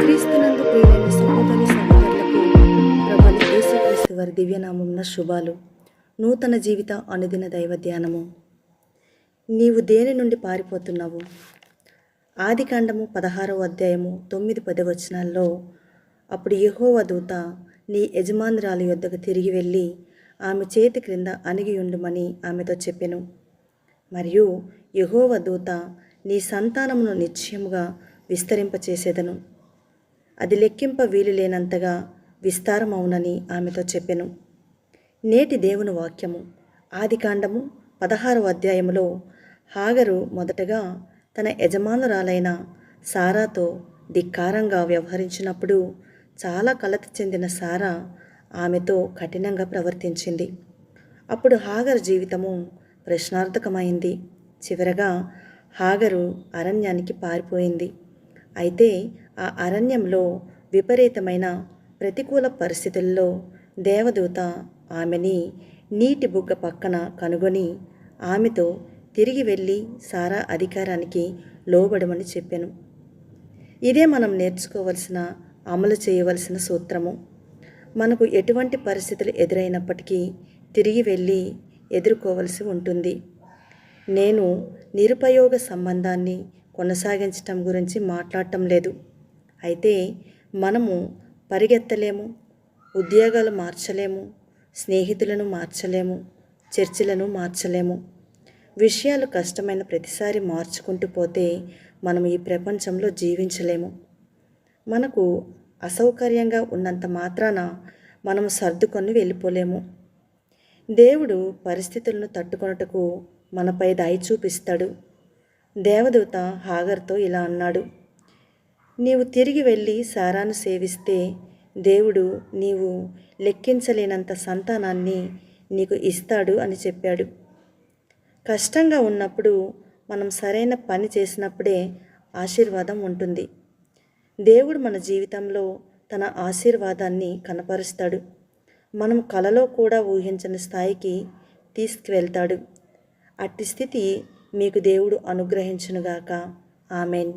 క్రీస్తునందు ప్రియులైన సహోదరి సహోదరులకు యేసుక్రీస్తు వారి దివ్యనామమున శుభాలు. నూతన జీవిత అనుదిన దైవ ధ్యానము నీవు దేని నుండి పారిపోతున్నావు? ఆది కాండము పదహారవ అధ్యాయము తొమ్మిది పది వచనాల్లో అప్పుడు యహోవ దూత నీ యజమానురాలు యొద్దకు తిరిగి వెళ్ళి ఆమె చేతి క్రింద అణిగి ఉండుమని ఆమెతో చెప్పెను. మరియు యహోవ దూత నీ సంతానమును నిశ్చయముగా విస్తరింపచేసేదను. అది లెక్కింప వీలు లేనంతగా విస్తారమవునని ఆమెతో చెప్పెను. నేటి దేవుని వాక్యము ఆదికాండము పదహారవ అధ్యాయములో హాగరు మొదటగా తన యజమానురాలైన సారాతో ధిక్కారంగా వ్యవహరించినప్పుడు చాలా కలత చెందిన సారా ఆమెతో కఠినంగా ప్రవర్తించింది. అప్పుడు హాగర్ జీవితము ప్రశ్నార్థకమైంది. చివరగా హాగరు అరణ్యానికి పారిపోయింది. అయితే ఆ అరణ్యంలో విపరీతమైన ప్రతికూల పరిస్థితుల్లో దేవదూత ఆమెని నీటి బుగ్గ పక్కన కనుగొని ఆమెతో తిరిగి వెళ్ళి సారా అధికారానికి లోబడమని చెప్పాను. ఇదే మనం నేర్చుకోవలసిన అమలు చేయవలసిన సూత్రము. మనకు ఎటువంటి పరిస్థితులు ఎదురైనప్పటికీ తిరిగి వెళ్ళి ఎదుర్కోవలసి ఉంటుంది. నేను నిరుపయోగ సంబంధాన్ని కొనసాగించటం గురించి మాట్లాడటం లేదు. అయితే మనము పరిగెత్తలేము ఉద్యోగాలు మార్చలేము స్నేహితులను మార్చలేము చర్చిలను మార్చలేము. విషయాలు కష్టమైన ప్రతిసారి మార్చుకుంటూ పోతే మనం ఈ ప్రపంచంలో జీవించలేము. మనకు అసౌకర్యంగా ఉన్నంత మాత్రాన మనం సర్దుకొని వెళ్ళిపోలేము. దేవుడు పరిస్థితులను తట్టుకొనుటకు మనపై దాయి చూపిస్తాడు. దేవదూత హాగర్తో ఇలా అన్నాడు నీవు తిరిగి వెళ్ళి సారాను సేవిస్తే దేవుడు నీవు లెక్కించలేనంత సంతానాన్ని నీకు ఇస్తాడు అని చెప్పాడు. కష్టంగా ఉన్నప్పుడు మనం సరైన పని చేసినప్పుడే ఆశీర్వాదం ఉంటుంది. దేవుడు మన జీవితంలో తన ఆశీర్వాదాన్ని కనపరుస్తాడు. మనం కలలో కూడా ఊహించని స్థాయికి తీసుకువెళ్తాడు. అట్టి స్థితి మీకు దేవుడు అనుగ్రహించునుగాక. ఆమెన్.